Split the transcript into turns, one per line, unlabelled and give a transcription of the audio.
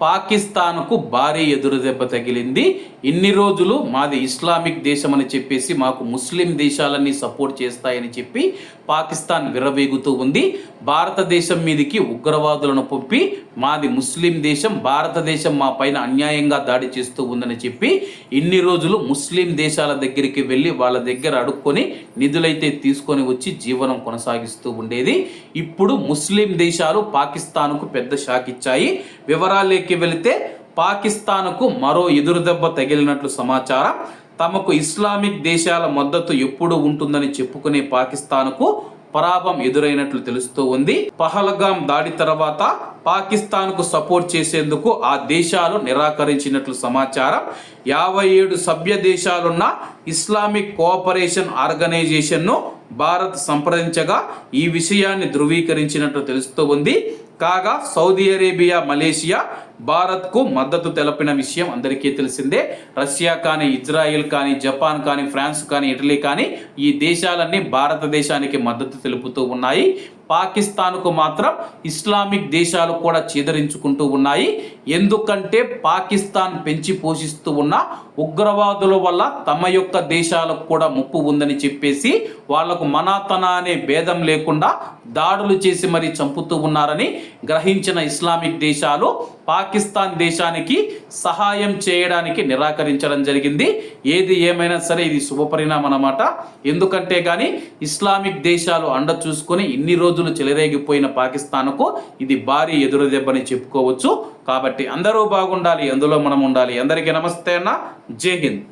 పాకిస్తాన్కు భారీ ఎదురుదెబ్బ తగిలింది. ఇన్ని రోజులు మాది ఇస్లామిక్ దేశం అని చెప్పేసి మాకు ముస్లిం దేశాలన్నీ సపోర్ట్ చేస్తాయని చెప్పి పాకిస్తాన్ విరవేగుతూ ఉంది. భారతదేశం మీదికి ఉగ్రవాదులను పంపి మాది ముస్లిం దేశం భారతదేశం మా పైన అన్యాయంగా దాడి చేస్తూ ఉందని చెప్పి ఇన్ని రోజులు ముస్లిం దేశాల దగ్గరికి వెళ్ళి వాళ్ళ దగ్గర అడుక్కొని నిధులైతే తీసుకొని వచ్చి జీవనం కొనసాగిస్తూ ఉండేది. ఇప్పుడు ముస్లిం దేశాలు పాకిస్తాన్కు పెద్ద షాక్ ఇచ్చాయి. వివరాలేకి వెళితే పాకిస్తాన్కు మరో ఎదురుదెబ్బ తగిలినట్లు సమాచారం. తమకు ఇస్లామిక్ దేశాల మద్దతు ఎప్పుడు ఉంటుందని చెప్పుకునే పాకిస్తాన్కు పరాభం ఎదురైనట్లు తెలుస్తూ ఉంది. పహల్గాం దాడి తర్వాత పాకిస్తాన్కు సపోర్ట్ చేసేందుకు ఆ దేశాలు నిరాకరించినట్లు సమాచారం. యాభై ఏడు సభ్య దేశాలున్న ఇస్లామిక్ కోఆపరేషన్ ఆర్గనైజేషన్ను భారత్ సంప్రదించగా ఈ విషయాన్ని ధృవీకరించినట్లు తెలుస్తూ ఉంది. కాగా సౌదీ అరేబియా మలేషియా భారత్కు మద్దతు తెలిపిన విషయం అందరికీ తెలిసిందే. రష్యా కానీ ఇజ్రాయిల్ కానీ జపాన్ కానీ ఫ్రాన్స్ కానీ ఇటలీ కానీ ఈ దేశాలన్నీ భారతదేశానికి మద్దతు తెలుపుతూ ఉన్నాయి. పాకిస్తాన్కు మాత్రం ఇస్లామిక్ దేశాలు కూడా చేదరించుకుంటూ ఉన్నాయి. ఎందుకంటే పాకిస్తాన్ పెంచి పోషిస్తూ ఉన్న ఉగ్రవాదుల వల్ల తమ యొక్క దేశాలకు కూడా ముప్పు ఉందని చెప్పేసి వాళ్ళకు మనాతన అనే భేదం లేకుండా దాడులు చేసి మరీ చంపుతూ ఉన్నారని గ్రహించిన ఇస్లామిక్ దేశాలు పాకిస్తాన్ దేశానికి సహాయం చేయడానికి నిరాకరించడం జరిగింది. ఏది ఏమైనా సరే ఇది శుభపరిణామం అన్నమాట. ఎందుకంటే కానీ ఇస్లామిక్ దేశాలు అండ చూసుకొని ఇన్ని రోజులు చెలరేగిపోయిన పాకిస్తాన్కు ఇది భారీ ఎదురుదెబ్బని చెప్పుకోవచ్చు. కాబట్టి అందరూ బాగుండాలి అందులో మనం ఉండాలి. అందరికీ నమస్తే అన్న. జై హింద్.